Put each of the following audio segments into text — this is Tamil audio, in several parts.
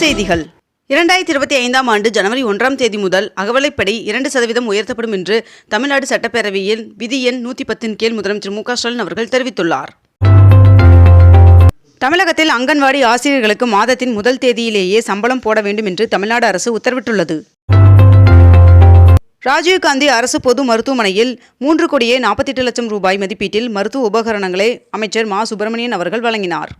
செய்திகள். இரண்டாயிரத்தி இருபத்தி ஐந்தாம் ஆண்டு ஜனவரி ஒன்றாம் தேதி முதல் அகவலைப்படி இரண்டு சதவீதம் உயர்த்தப்படும் என்று தமிழ்நாடு சட்டப்பேரவையில் விதி எண் நூற்றி பத்தின் கீழ் முதலமைச்சர் மு ஸ்டாலின் அவர்கள் தெரிவித்துள்ளார். தமிழகத்தில் அங்கன்வாடி ஆசிரியர்களுக்கு மாதத்தின் முதல் தேதியிலேயே சம்பளம் போட வேண்டும் என்று தமிழ்நாடு அரசு உத்தரவிட்டுள்ளது. ராஜீவ்காந்தி அரசு பொது மருத்துவமனையில் மூன்று கோடியே நாற்பத்தி எட்டு லட்சம் ரூபாய் மதிப்பீட்டில் மருத்துவ உபகரணங்களை அமைச்சர் மா சுப்பிரமணியன் அவர்கள் வழங்கினார்.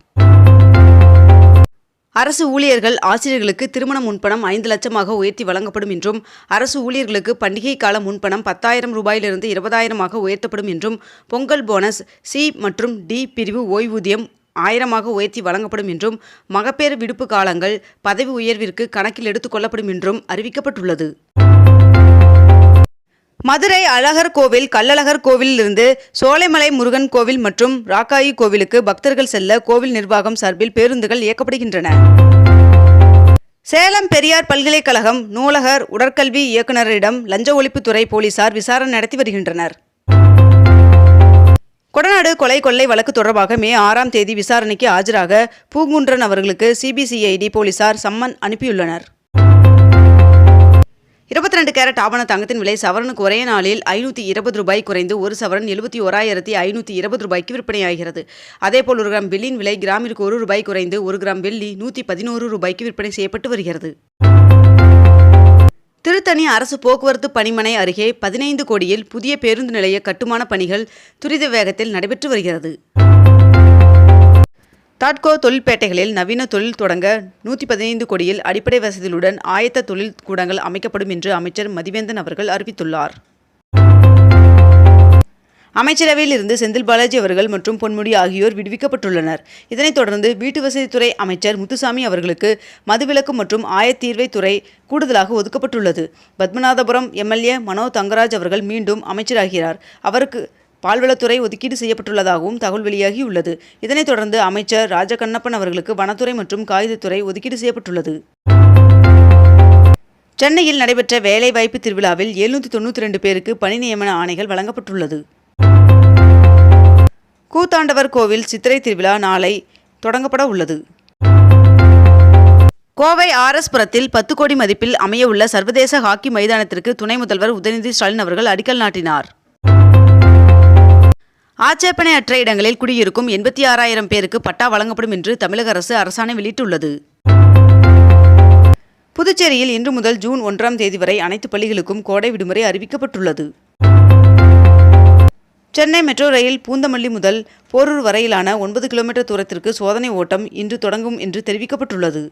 அரசு ஊழியர்கள் ஆசிரியர்களுக்கு திருமண முன்பணம் ஐந்து லட்சமாக உயர்த்தி வழங்கப்படும் என்றும் அரசு ஊழியர்களுக்கு பண்டிகை கால முன்பணம் பத்தாயிரம் ரூபாயிலிருந்து இருபதாயிரமாக உயர்த்தப்படும் என்றும் பொங்கல் போனஸ் சி மற்றும் டி பிரிவு ஓய்வூதியம் ஆயிரமாக உயர்த்தி வழங்கப்படும் என்றும் மகப்பேறு விடுப்பு காலங்கள் பதவி உயர்விற்கு கணக்கில் எடுத்துக் கொள்ளப்படும் என்றும் அறிவிக்கப்பட்டுள்ளது. மதுரை அழகர் கோவில் கள்ளழகர் கோவிலிருந்து சோலைமலை முருகன் கோவில் மற்றும் ராக்காயி கோவிலுக்கு பக்தர்கள் செல்ல கோவில் நிர்வாகம் சார்பில் பேருந்துகள் இயக்கப்படுகின்றன. சேலம் பெரியார் பல்கலைக்கழகம் நூலகர் உடற்கல்வி இயக்குநரிடம் லஞ்ச ஒழிப்புத்துறை போலீசார் விசாரணை நடத்தி வருகின்றனர். கொடநாடு கொலை கொள்ளை வழக்கு தொடர்பாக மே ஆறாம் தேதி விசாரணைக்கு ஆஜராக பூங்குன்றன் அவர்களுக்கு சிபிசிஐடி போலீசார் சம்மன் அனுப்பியுள்ளனர். இருபத்தி ரெண்டு கேரட் ஆவண தங்கத்தின் விலை சவரனுக்கு ஒரே நாளில் ஐநூற்றி இருபது ரூபாய் குறைந்து ஒரு சவரன் எழுபத்தி ஓராயிரத்தி ஐநூற்றி இருபது ரூபாய்க்கு விற்பனையாகிறது. அதேபோல் ஒரு கிராம் வெள்ளியின் விலை கிராமிற்கு ஒரு ரூபாய் குறைந்து ஒரு கிராம் வெள்ளி நூற்றி பதினோரு ரூபாய்க்கு விற்பனை செய்யப்பட்டு வருகிறது. திருத்தணி அரசு போக்குவரத்து பணிமனை அருகே பதினைந்து கோடியில் புதிய பேருந்து நிலைய கட்டுமான பணிகள் துரித வேகத்தில் நடைபெற்று வருகிறது. தாட்கோ தொழில்பேட்டைகளில் நவீன தொழில் தொடங்க நூற்றி பதினைந்து கோடியில் அடிப்படை வசதிகளுடன் ஆயத்த தொழில் கூடங்கள் அமைக்கப்படும் என்று அமைச்சர் மதிவேந்தன் அவர்கள் அறிவித்துள்ளார். அமைச்சரவையில் இருந்து செந்தில் பாலாஜி அவர்கள் மற்றும் பொன்முடி ஆகியோர் விடுவிக்கப்பட்டுள்ளனர். இதனைத் தொடர்ந்து வீட்டு வசதித்துறை அமைச்சர் முத்துசாமி அவர்களுக்கு மதுவிலக்கு மற்றும் ஆயத்தீர்வை துறை கூடுதலாக ஒதுக்கப்பட்டுள்ளது. பத்மநாதபுரம் எம்எல்ஏ மனோ தங்கராஜ் அவர்கள் மீண்டும் அமைச்சராகிறார். அவருக்கு பால்வளத்துறை ஒதுக்கீடு செய்யப்பட்டுள்ளதாகவும் தகவல் வெளியாகியுள்ளது. இதனைத் தொடர்ந்து அமைச்சர் ராஜகண்ணப்பன் அவர்களுக்கு வனத்துறை மற்றும் காகிதத்துறை ஒதுக்கீடு செய்யப்பட்டுள்ளது. சென்னையில் நடைபெற்ற வேலைவாய்ப்பு திருவிழாவில் எழுநூற்றி தொண்ணூற்றி ரெண்டு பேருக்கு பணி நியமன ஆணைகள் வழங்கப்பட்டுள்ளது. கூத்தாண்டவர் கோவில் சித்திரை திருவிழா நாளை தொடங்கப்பட உள்ளது. கோவை ஆர்எஸ் புரத்தில் பத்து கோடி மதிப்பில் அமையவுள்ள சர்வதேச ஹாக்கி மைதானத்திற்கு துணை முதல்வர் உதயநிதி ஸ்டாலின் அவர்கள் அடிக்கல் நாட்டினார். ஆட்சேபனையற்ற இடங்களில் குடியிருக்கும் எண்பத்தி ஆறாயிரம் பேருக்கு பட்டா வழங்கப்படும் என்று தமிழக அரசு அரசாணை வெளியிட்டுள்ளது. புதுச்சேரியில் இன்று முதல் ஜூன் ஒன்றாம் தேதி வரை அனைத்து பள்ளிகளுக்கும் கோடை விடுமுறை அறிவிக்கப்பட்டுள்ளது. சென்னை மெட்ரோ ரயில் பூந்தமல்லி முதல் போரூர் வரையிலான ஒன்பது கிலோமீட்டர் தூரத்திற்கு சோதனை ஓட்டம் இன்று தொடங்கும் என்று தெரிவிக்கப்பட்டுள்ளது.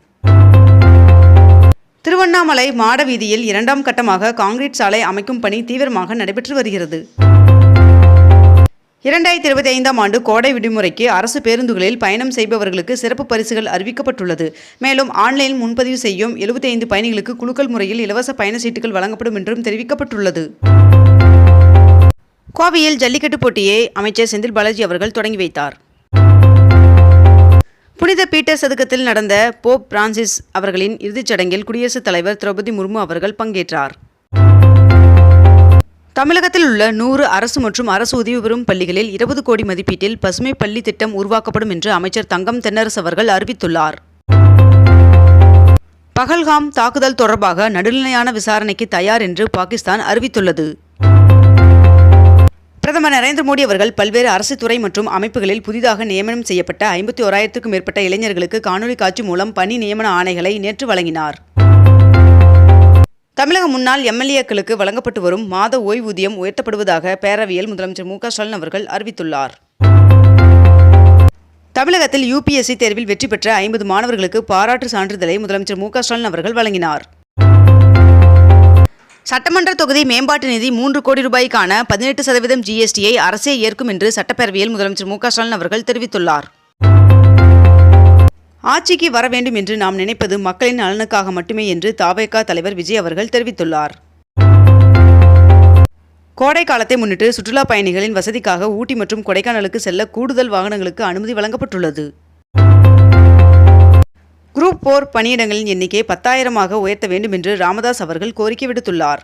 திருவண்ணாமலை மாட வீதியில் இரண்டாம் கட்டமாக காங்கிரீட் சாலை அமைக்கும் பணி தீவிரமாக நடைபெற்று வருகிறது. இரண்டாயிரத்தி இருபத்தி ஐந்தாம் ஆண்டு கோடை விடுமுறைக்கு அரசு பேருந்துகளில் பயணம் செய்பவர்களுக்கு சிறப்பு பரிசுகள் அறிவிக்கப்பட்டுள்ளது. மேலும் ஆன்லைனில் முன்பதிவு செய்யும் எழுபத்தி ஐந்து பயணிகளுக்கு குழுக்கள் முறையில் இலவச பயண சீட்டுகள் வழங்கப்படும் என்றும் தெரிவிக்கப்பட்டுள்ளது. கோவையில் ஜல்லிக்கட்டு போட்டியை அமைச்சர் செந்தில் பாலாஜி அவர்கள் தொடங்கி வைத்தார். புனித பீட்டர் சதுக்கத்தில் நடந்த போப் பிரான்சிஸ் அவர்களின் இறுதிச் சடங்கில் குடியரசுத் தலைவர் திரௌபதி முர்மு அவர்கள் பங்கேற்றார். தமிழகத்தில் உள்ள நூறு அரசு மற்றும் அரசு உதவி பெறும் பள்ளிகளில் இருபது கோடி மதிப்பீட்டில் பசுமை பள்ளி திட்டம் உருவாக்கப்படும் என்று அமைச்சர் தங்கம் தென்னரசு அவர்கள் அறிவித்துள்ளார். பகல்காம் தாக்குதல் தொடர்பாக நடுநிலையான விசாரணைக்கு தயார் என்று பாகிஸ்தான் அறிவித்துள்ளது. பிரதமர் நரேந்திர மோடி அவர்கள் பல்வேறு அரசு துறை மற்றும் அமைப்புகளில் புதிதாக நியமனம் செய்யப்பட்ட ஐம்பத்தி ஓராயிரத்துக்கும் மேற்பட்ட இளைஞர்களுக்கு காணொலி காட்சி மூலம் பணி நியமன ஆணைகளை நேற்று வழங்கினார். தமிழக முன்னாள் எம்எல்ஏக்களுக்கு வழங்கப்பட்டு வரும் மாத ஓய்வூதியம் உயர்த்தப்படுவதாக பேரவையில் முதலமைச்சர் மு க ஸ்டாலின் அவர்கள் அறிவித்துள்ளார். தமிழகத்தில் யுபிஎஸ்சி தேர்வில் வெற்றி பெற்ற ஐம்பது மாணவர்களுக்கு பாராட்டு சான்றிதழை முதலமைச்சர் மு க ஸ்டாலின் அவர்கள் வழங்கினார். சட்டமன்ற தொகுதி மேம்பாட்டு நிதி மூன்று கோடி ரூபாய்க்கான பதினெட்டு சதவீதம் ஜிஎஸ்டியை அரசே ஏற்கும் என்று சட்டப்பேரவையில் முதலமைச்சர் மு க ஸ்டாலின் அவர்கள் தெரிவித்துள்ளார். ஆட்சிக்கு வர வேண்டும் என்று நாம் நினைப்பது மக்களின் நலனுக்காக மட்டுமே என்று தாவேகா தலைவர் விஜய் அவர்கள் தெரிவித்துள்ளார். கோடை காலத்தை முன்னிட்டு சுற்றுலா பயணிகளின் வசதிக்காக ஊட்டி மற்றும் கொடைக்கானலுக்கு செல்ல கூடுதல் வாகனங்களுக்கு அனுமதி வழங்கப்பட்டுள்ளது. குரூப் போர் பணியிடங்களின் எண்ணிக்கை பத்தாயிரமாக உயர்த்த வேண்டும் என்று ராமதாஸ் அவர்கள் கோரிக்கை விடுத்துள்ளார்.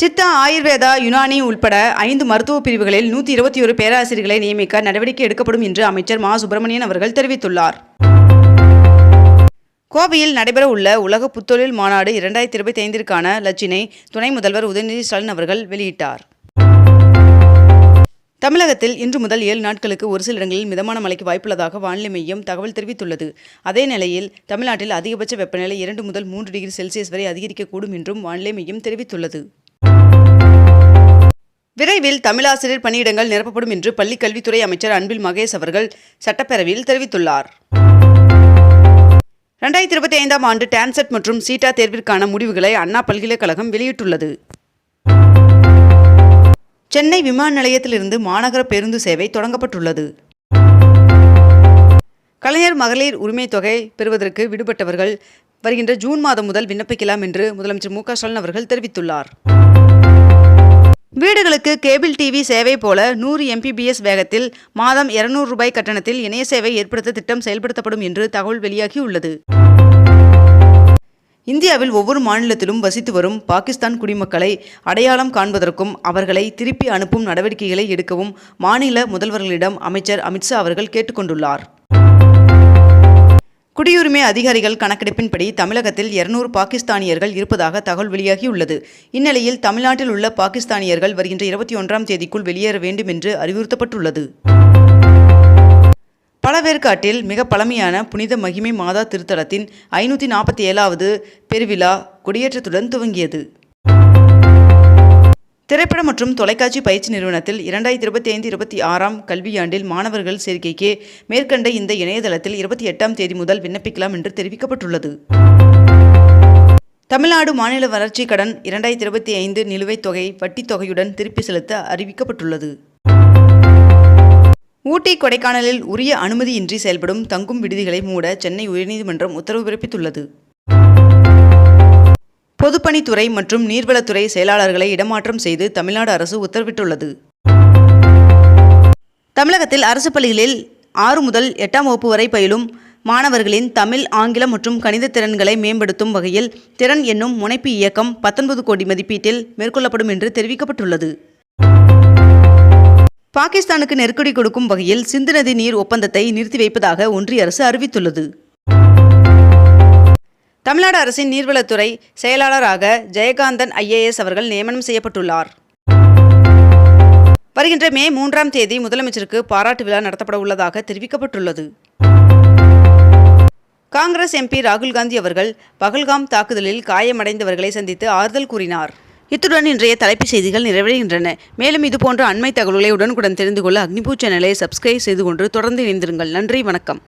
சித்தா ஆயுர்வேதா யுனானி உள்பட ஐந்து மருத்துவ பிரிவுகளில் நூற்றி இருபத்தி ஒரு பேராசிரியர்களை நியமிக்க நடவடிக்கை எடுக்கப்படும் என்று அமைச்சர் மா. சுப்பிரமணியன் அவர்கள் தெரிவித்துள்ளார். கோவையில் நடைபெற உள்ள உலக புத்தொழில் மாநாடு இரண்டாயிரத்தி இருபத்தி ஐந்திற்கான லட்சினை துணை முதல்வர் உதயநிதி ஸ்டாலின் அவர்கள் வெளியிட்டார். தமிழகத்தில் இன்று முதல் ஏழு நாட்களுக்கு ஒரு சில இடங்களில் மிதமான மழைக்கு வாய்ப்புள்ளதாக வானிலை மையம் தகவல் தெரிவித்துள்ளது. அதே நிலையில் தமிழ்நாட்டில் அதிகபட்ச வெப்பநிலை இரண்டு முதல் மூன்று டிகிரி செல்சியஸ் வரை அதிகரிக்கக்கூடும் என்றும் வானிலை மையம் தெரிவித்துள்ளது. விரைவில் தமிழாசிரியர் பணியிடங்கள் நிரப்பப்படும் என்று பள்ளிக் கல்வித்துறை அமைச்சர் அன்பில் மகேஷ் அவர்கள் சட்டப்பேரவையில் தெரிவித்துள்ளார். ரெண்டாயிரத்தி இருபத்தி ஐந்தாம் ஆண்டு டான்செட் மற்றும் சீட்டா தேர்விற்கான முடிவுகளை அண்ணா பல்கலைக்கழகம் வெளியிட்டுள்ளது. சென்னை விமான நிலையத்திலிருந்து மாநகர பேருந்து சேவை தொடங்கப்பட்டுள்ளது. கலைஞர் மகளிர் உரிமை தொகை பெறுவதற்கு விடுபட்டவர்கள் வருகின்ற ஜூன் மாதம் முதல் விண்ணப்பிக்கலாம் என்று முதலமைச்சர் மு க ஸ்டாலின் அவர்கள் தெரிவித்துள்ளார். வீடுகளுக்கு கேபிள் டிவி சேவை போல நூறு எம்பிபிஎஸ் வேகத்தில் மாதம் இருநூறு ரூபாய் கட்டணத்தில் இணைய சேவை ஏற்படுத்த திட்டம் செயல்படுத்தப்படும் என்று தகவல் வெளியாகியுள்ளது இந்தியாவில் ஒவ்வொரு மாநிலத்திலும் வசித்து வரும் பாகிஸ்தான் குடிமக்களை அடையாளம் காண்பதற்கும் அவர்களை திருப்பி அனுப்பும் நடவடிக்கைகளை எடுக்கவும் மாநில முதல்வர்களிடம் அமைச்சர் அமித்ஷா அவர்கள் கேட்டுக்கொண்டுள்ளார். குடியுரிமை அதிகாரிகள் கணக்கெடுப்பின்படி தமிழகத்தில் இருநூறு பாகிஸ்தானியர்கள் இருப்பதாக தகவல் வெளியாகியுள்ளது. இந்நிலையில் தமிழ்நாட்டில் உள்ள பாகிஸ்தானியர்கள் வருகின்ற இருபத்தி ஒன்றாம் தேதிக்குள் வெளியேற வேண்டும் என்று அறிவுறுத்தப்பட்டுள்ளது. பழவேற்காட்டில் மிக பழமையான புனித மகிமை மாதா திருத்தலத்தின் ஐநூற்றி நாற்பத்தி ஏழாவது பெருவிழா கொடியேற்றத்துடன் துவங்கியது. திரைப்பட மற்றும் தொலைக்காட்சி பயிற்சி நிறுவனத்தில் இரண்டாயிரத்தி இருபத்தி ஐந்து இருபத்தி ஆறாம் கல்வியாண்டில் மாணவர்கள் சேர்க்கைக்கு மேற்கண்ட இந்த இணையதளத்தில் இருபத்தி எட்டாம் தேதி முதல் விண்ணப்பிக்கலாம் என்று தெரிவிக்கப்பட்டுள்ளது. தமிழ்நாடு மாநில வளர்ச்சி கடன் இரண்டாயிரத்தி இருபத்தி ஐந்து நிலுவைத் தொகை வட்டித் தொகையுடன் திருப்பி செலுத்த அறிவிக்கப்பட்டுள்ளது. ஊட்டி கொடைக்கானலில் உரிய அனுமதியின்றி செயல்படும் தங்கும் விடுதிகளை மூட சென்னை உயர்நீதிமன்றம் உத்தரவு பிறப்பித்துள்ளது. பொதுப்பணித்துறை மற்றும் நீர்வளத்துறை செயலாளர்களை இடமாற்றம் செய்து தமிழ்நாடு அரசு உத்தரவிட்டுள்ளது. தமிழகத்தில் அரசு பள்ளிகளில் ஆறு முதல் எட்டாம் வகுப்பு வரை பயிலும் மாணவர்களின் தமிழ் ஆங்கிலம் மற்றும் கணித திறன்களை மேம்படுத்தும் வகையில் திறன் என்னும் முனைப்பு இயக்கம் பத்தொன்பது கோடி மதிப்பீட்டில் மேற்கொள்ளப்படும் என்று தெரிவிக்கப்பட்டுள்ளது. பாகிஸ்தானுக்கு நெருக்கடி கொடுக்கும் வகையில் சிந்து நதி நீர் ஒப்பந்தத்தை நிறுத்தி வைப்பதாக ஒன்றிய அரசு அறிவித்துள்ளது. தமிழ்நாடு அரசின் நீர்வளத்துறை செயலாளராக ஜெயகாந்தன் ஐஏஎஸ் அவர்கள் நியமனம் செய்யப்பட்டுள்ளார். வருகின்ற மே மூன்றாம் தேதி முதலமைச்சருக்கு பாராட்டு விழா நடத்தப்பட உள்ளதாக தெரிவிக்கப்பட்டுள்ளது. காங்கிரஸ் எம்பி ராகுல் காந்தி அவர்கள் பகல்காம் தாக்குதலில் காயமடைந்தவர்களை சந்தித்து ஆறுதல் கூறினார். இத்துடன் இன்றைய தலைப்புச் செய்திகள் நிறைவடைகின்றன. மேலும் இதுபோன்ற அண்மை தகவல்களை உடனுக்குடன் தெரிந்து கொள்ள அக்னிபூ சேனலை சப்ஸ்கிரைப் செய்து கொண்டு தொடர்ந்து இணைந்திருங்கள். நன்றி வணக்கம்.